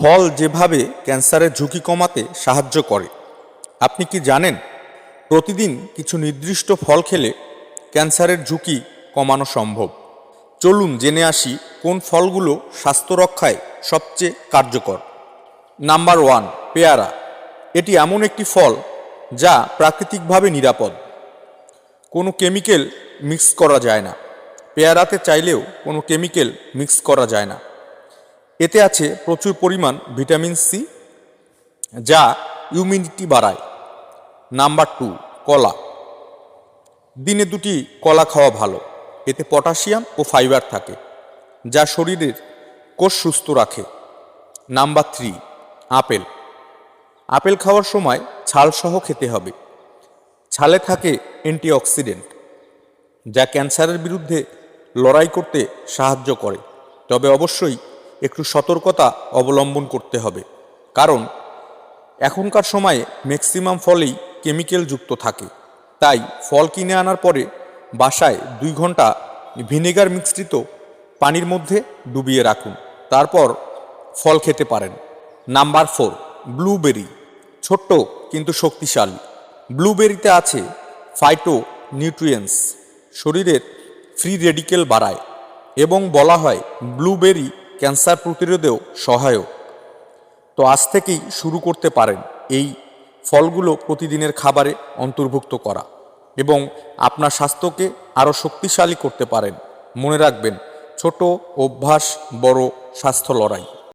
ফল যেভাবে ক্যান্সারের ঝুঁকি কমাতে সাহায্য করে, আপনি কি জানেন? প্রতিদিন কিছু নির্দিষ্ট ফল খেলে ক্যান্সারের ঝুঁকি কমানো সম্ভব। চলুন জেনে আসি কোন ফলগুলো স্বাস্থ্য রক্ষায় সবচেয়ে কার্যকর। নাম্বার ওয়ান, পেয়ারা। এটি এমন একটি ফল যা প্রাকৃতিকভাবে নিরাপদ। কোনো কেমিক্যাল মিক্স করা যায় না। পেয়ারাতে চাইলেও কোনো কেমিক্যাল মিক্স করা যায় না। এতে আছে প্রচুর পরিমাণ ভিটামিন সি, যা ইমিউনিটি বাড়ায়। নাম্বার টু, কলা। দিনে দুটি কলা খাওয়া ভালো। এতে পটাশিয়াম ও ফাইবার থাকে, যা শরীরের কোষ সুস্থ রাখে। Number three, apple. আপেল খাওয়ার সময় ছালসহ খেতে হবে। ছালে থাকে অ্যান্টিঅক্সিডেন্ট, যা ক্যান্সারের বিরুদ্ধে লড়াই করতে সাহায্য করে। তবে অবশ্যই একটু সতর্কতা অবলম্বন করতে হবে। কারণ, এখনকার সময়ে ম্যাক্সিমাম ফলেই কেমিক্যাল যুক্ত থাকে। তাই ফল কিনে আনার পরে বাসায় দুই ঘণ্টা ভিনেগার মিশ্রিত পানির মধ্যে ডুবিয়ে রাখুন। তারপর ফল খেতে পারেন। নাম্বার ফোর ব্লুবেরি ছোট্ট কিন্তু শক্তিশালী। ব্লুবেরিতে আছে ফাইটো নিউট্রিয়েন্টস শরীরের ফ্রি রেডিকেল বাড়ায় এবং বলা হয় ব্লুবেরি ক্যান্সার প্রতিরোধেও সহায়ক। তো আজ থেকেই শুরু করতে পারেন এই ফলগুলো প্রতিদিনের খাবারে অন্তর্ভুক্ত করা এবং আপনার স্বাস্থ্যকে আরও শক্তিশালী করতে পারেন। মনে রাখবেন, ছোট অভ্যাস বড় স্বাস্থ্য লড়াই।